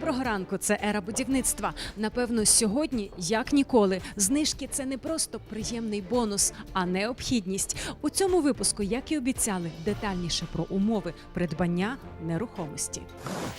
Доброго це ера будівництва. Напевно, сьогодні, як ніколи, знижки це не просто приємний бонус, а необхідність. У цьому випуску, як і обіцяли, детальніше про умови придбання нерухомості.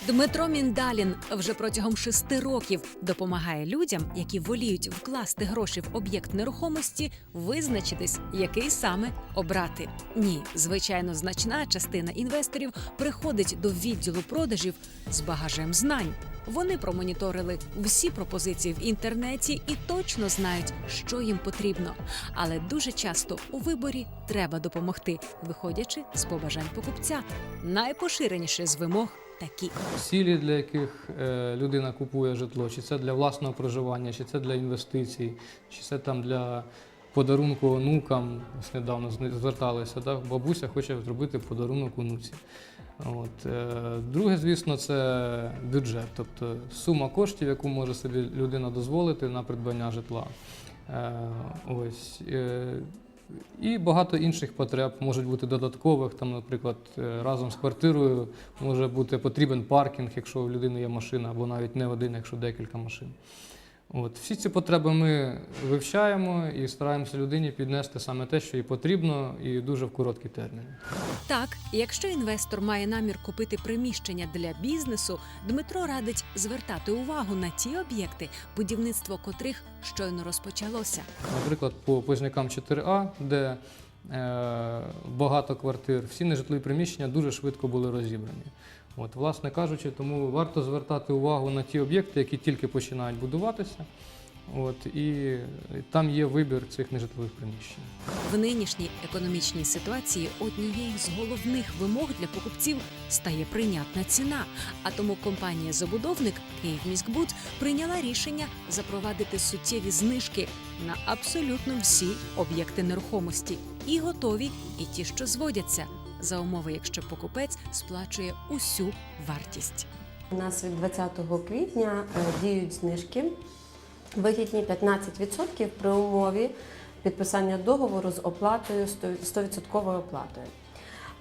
Дмитро Міндалін вже протягом шести років допомагає людям, які воліють вкласти гроші в об'єкт нерухомості, визначитись, який саме обрати. Ні, звичайно, значна частина інвесторів приходить до відділу продажів з багажем знань. Вони промоніторили всі пропозиції в інтернеті і точно знають, що їм потрібно. Але дуже часто у виборі треба допомогти, виходячи з побажань покупця. Найпоширеніші з вимог такі. Цілі, для яких е, людина купує житло, чи це для власного проживання, чи це для інвестицій, чи це там для подарунку онукам. Ось недавно зверталися, да? бабуся хоче зробити подарунок онуці. От. е, Друге, звісно, це бюджет, тобто сума коштів, яку може собі людина дозволити на придбання житла. Е, Ось. І багато інших потреб можуть бути додаткових. Там, наприклад, е, разом з квартирою може бути потрібен паркінг, якщо у людини є машина, або навіть не один, якщо декілька машин. От. Всі ці потреби ми вивчаємо і стараємося людині піднести саме те, що їй потрібно, і дуже в короткий термін. Так, якщо інвестор має намір купити приміщення для бізнесу, Дмитро радить звертати увагу на ті об'єкти, будівництво котрих щойно розпочалося. Наприклад, по Познякам 4А, де е, багато квартир, всі нежитлові приміщення дуже швидко були розібрані. От, власне кажучи, тому варто звертати увагу на ті об'єкти, які тільки починають будуватися. От, і там є вибір цих нежитлових приміщень. В нинішній економічній ситуації однією з головних вимог для покупців стає прийнятна ціна. А тому компанія забудовник «Київміськбуд» прийняла рішення запровадити суттєві знижки на абсолютно всі об'єкти нерухомості, і готові, і ті, що зводяться, за умови, якщо покупець сплачує усю вартість. У нас від 20 квітня е, діють знижки вигідні 15% при умові підписання договору з оплатою 100% оплатою.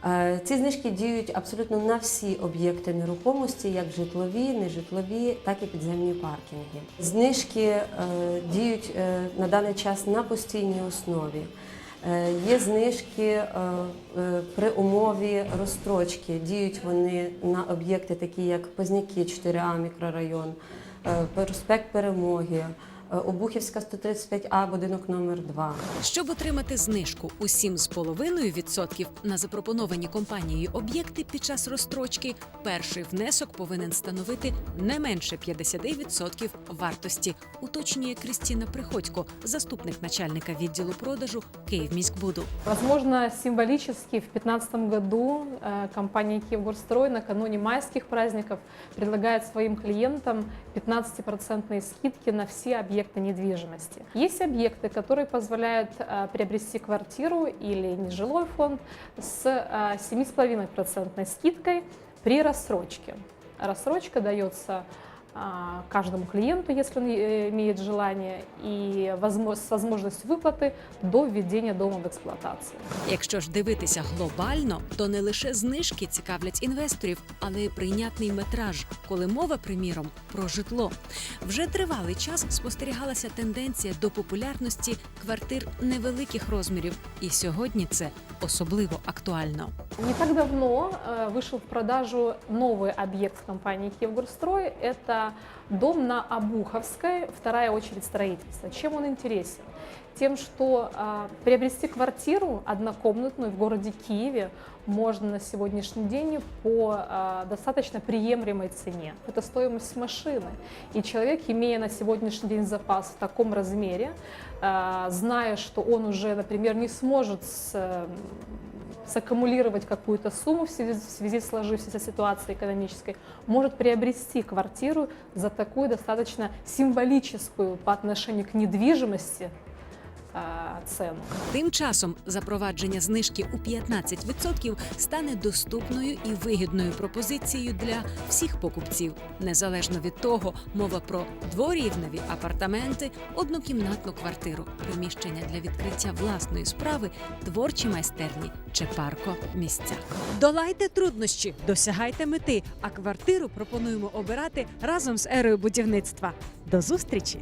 Е, Ці знижки діють абсолютно на всі об'єкти нерухомості, як житлові, нежитлові, так і підземні паркінги. Знижки е, діють на даний час на постійній основі. Е, Є знижки е, е, при умові розстрочки. Діють вони на об'єкти, такі як Позняки, 4А мікрорайон, проспект Перемоги, Обухівська 135А, будинок номер 2 Щоб отримати знижку у 7,5% на запропоновані компанією об'єкти під час розстрочки, перший внесок повинен становити не менше 50% вартості, уточнює Крістіна Приходько, заступник начальника відділу продажу Київміськбуду. Возможно, символически в 2015 году э, компания «Киевгорстрой» накануне майских праздников предлагает своим клиентам 15% скидки на все объекты недвижимости. Есть объекты, которые позволяют э, приобрести квартиру или нежилой фонд с э, 7,5% скидкой при рассрочке. Рассрочка дается а, каждому клиенту, если он э, имеет желание, и возмо- с возможностью выплаты до введения дома в эксплуатацию. Якщо ж дивитися глобально, то не лише знижки цікавлять інвесторів, але й прийнятний метраж, коли мова, приміром, про житло. Вже тривалий час спостерігалася тенденція до популярності квартир невеликих розмірів, і сьогодні це особливо актуально. Не так давно э, вышел в продажу новый объект компании «Киевгорстрой». Это дом на Обуховской, вторая очередь строительства. Чем он интересен? Тем, что э, приобрести квартиру однокомнатную в городе Киеве можно на сегодняшний день по э, достаточно приемлемой цене. Это стоимость машины. И человек, имея на сегодняшний день запас в таком размере, зная, что он уже, например, не сможет с, саккумулировать какую-то сумму в связи, в связи с сложившейся ситуацией экономической, может приобрести квартиру за такую достаточно символическую по отношению к недвижимости цену. Тим часом запровадження знижки у 15% стане доступною і вигідною пропозицією для всіх покупців, незалежно від того, мова про дворівневі апартаменти, однокімнатну квартиру, приміщення для відкриття власної справи, творчі майстерні чи парко місця. Долайте труднощі, досягайте мети, а квартиру пропонуємо обирати разом з ерою будівництва. До зустрічі!